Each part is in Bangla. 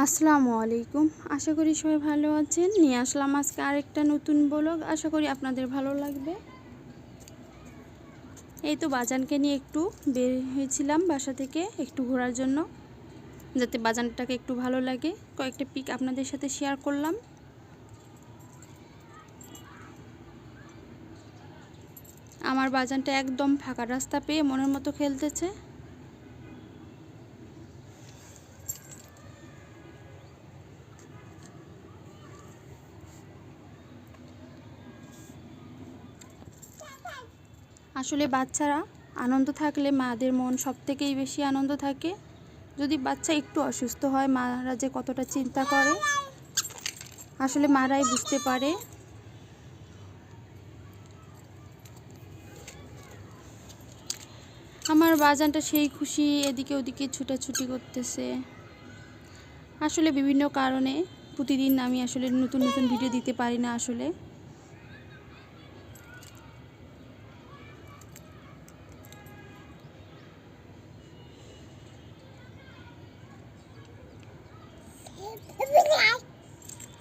আসসালামু আলাইকুম। আশা করি সবাই ভালো আছেন। নিয়ে আসলাম আজকে আরেকটা নতুন ব্লগ। আশা করি আপনাদের ভালো লাগবে। এই তো বাজানকে নিয়ে একটু বের হয়েছিলাম বাসা থেকে একটু ঘোরার জন্য, যাতে বাজানটাকে একটু ভালো লাগে। কয়েকটা পিক আপনাদের সাথে শেয়ার করলাম। আমার বাজানটা একদম ফাঁকা রাস্তা পেয়ে মনের মতো খেলতেছে। আসলে বাচ্চারা আনন্দ থাকলে মাদের মন সব থেকেই বেশি আনন্দ থাকে। যদি বাচ্চা একটু অসুস্থ হয়, মারা যে কতটা চিন্তা করে, আসলে মারাই বুঝতে পারে। আমার বাজানটা সেই খুশি, এদিকে ওদিকে ছুটাছুটি করতেছে। আসলে বিভিন্ন কারণে প্রতিদিন আমি আসলে নতুন নতুন ভিডিও দিতে পারি না আসলে।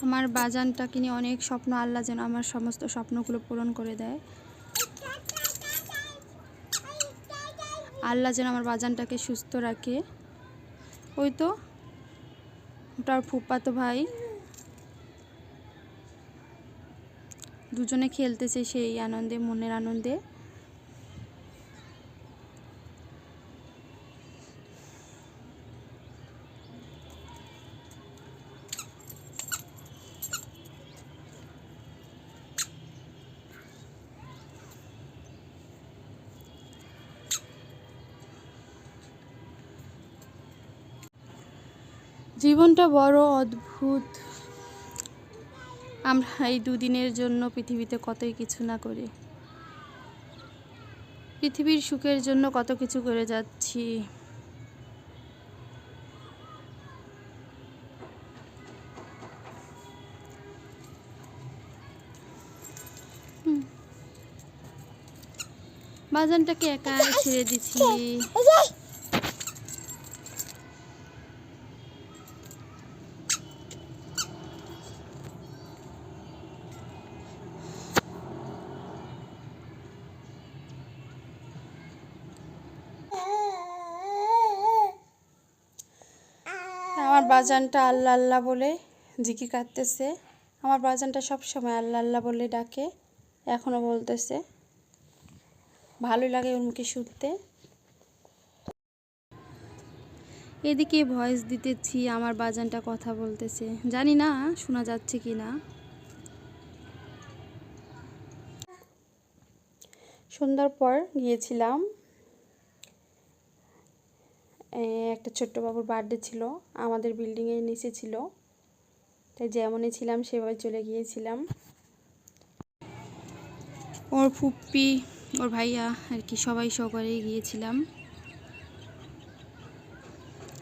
আমার বাজানটাকে নিয়ে অনেক স্বপ্ন, আল্লাহ যেন আমার সমস্ত স্বপ্নগুলো পূরণ করে দেয়। আল্লাহ যেন আমার বাজানটাকে সুস্থ রাখে। ওই তো, ওটার ফুপাতো ভাই। দুজনে খেলতেছে সেই আনন্দে, মনের আনন্দে। জীবনটা বড়, অদ্ভুত। আমরা এই দুদিনের জন্য পৃথিবীতে কতই কিছু না করি। পৃথিবীর সুখের জন্য কত কিছু করে যাচ্ছি। বাজানটাকে একা ছেড়ে দিছি বাজানটা আল্লাহ আল্লাহ বলে জিকির কাটতেছে আমার বাজানটা সব সময় আল্লাহ আল্লাহ বলে ডাকে এখনও বলতেছে। ভালো লাগে ওর মুখে শুনতে। এদিকে ভয়েস দিতেছি, আমার বাজানটা কথা বলতেছে। জানি না শোনা যাচ্ছে কি না। সন্ধ্যার পর গিয়েছিলাম। একটা ছোট্ট বাবুর বার্থডে ছিল, আমাদের বিল্ডিংয়ের নিচে ছিল। তাই যেমনই ছিলাম, সেভাবে চলে গিয়েছিলাম। ওর ফুপ্পি ওর ভাইয়া আর কি, সবাই সহকারে গিয়েছিলাম।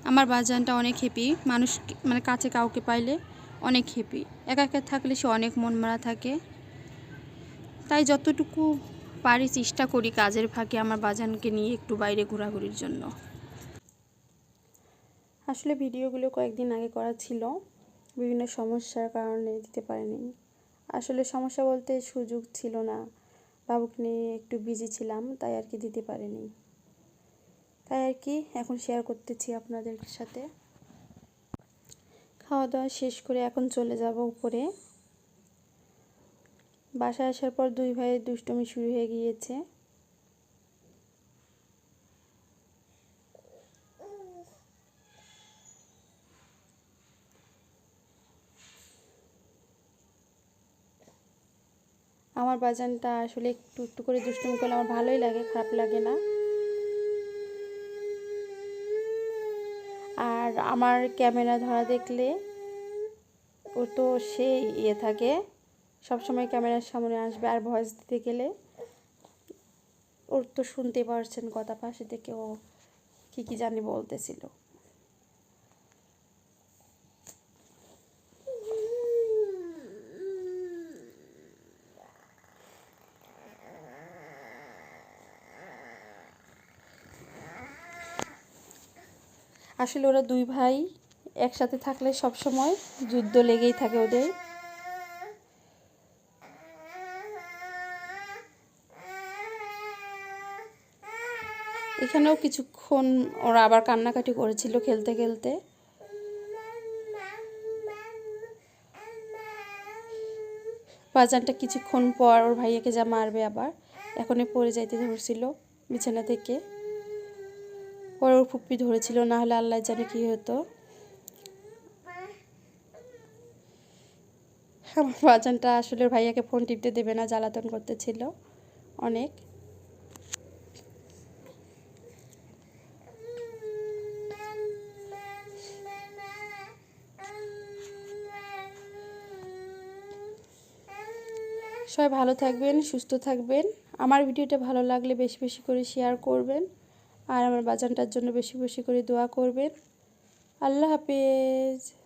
আমার বাজানটা অনেক হ্যাপি মানুষ মানে কাছে কাউকে পাইলে অনেক হ্যাপি একা একা থাকলে সে অনেক মন মারা থাকে। তাই যতটুকু পারি চেষ্টা করি কাজের ফাঁকে আমার বাজানকে নিয়ে একটু বাইরে ঘোরাঘুরির জন্য। আসলে ভিডিওগুলো কয়েকদিন আগে করা ছিল। বিভিন্ন সমস্যার কারণে দিতে পারিনি। আসলে সমস্যা বলতে সুযোগ ছিল না। বাবুকে নিয়ে একটু বিজি ছিলাম, তাই আর কি দিতে পারিনি। তাই আর কি এখন শেয়ার করতেছি আপনাদের সাথে। খাওয়া দাওয়া শেষ করে এখন চলে যাব উপরে। বাসায় আসার পর দুই ভাইয়ের দুষ্টমি শুরু হয়ে গিয়েছে। আমার বাজানটা আসলে একটু একটু করে দুষ্টুমি করলে আমার ভালোই লাগে, খারাপ লাগে না। আর আমার ক্যামেরা ধরা দেখলে ও তো সে ইয়ে থাকে, সবসময় ক্যামেরার সামনে আসবে আর ভয়েস দিতে গেলে। ওর তো শুনতে পারছেন কথা, পাশে থেকে ও কী কী জানি বলতেছিল। আসলে ওরা দুই ভাই একসাথে থাকলে সব সময় যুদ্ধ লেগেই থাকে ওদের। এখানেও কিছুক্ষণ ওরা আবার কান্নাকাটি করেছিল খেলতে খেলতে। বাজানটা কিছুক্ষণ পর ওর ভাইয়াকে যা মারবে আবার, এখনই পড়ে যাইতে ধরছিল বিছানা থেকে। পরে ওর ফুপ্পি ধরেছিল, না হলে আল্লাহ জানে কি হতো। আমার বাজানটা আসলে ভাইয়াকে ফোন টিপতে দেবে না, জ্বালাতন করতেছিল অনেক। সবাই ভালো থাকবেন, সুস্থ থাকবেন। আমার ভিডিওটা ভালো লাগলে বেশি বেশি করে শেয়ার করবেন। আর আমার বাজানটার জন্য বেশি বেশি করে দোয়া করবেন। আল্লাহ হাফেজ।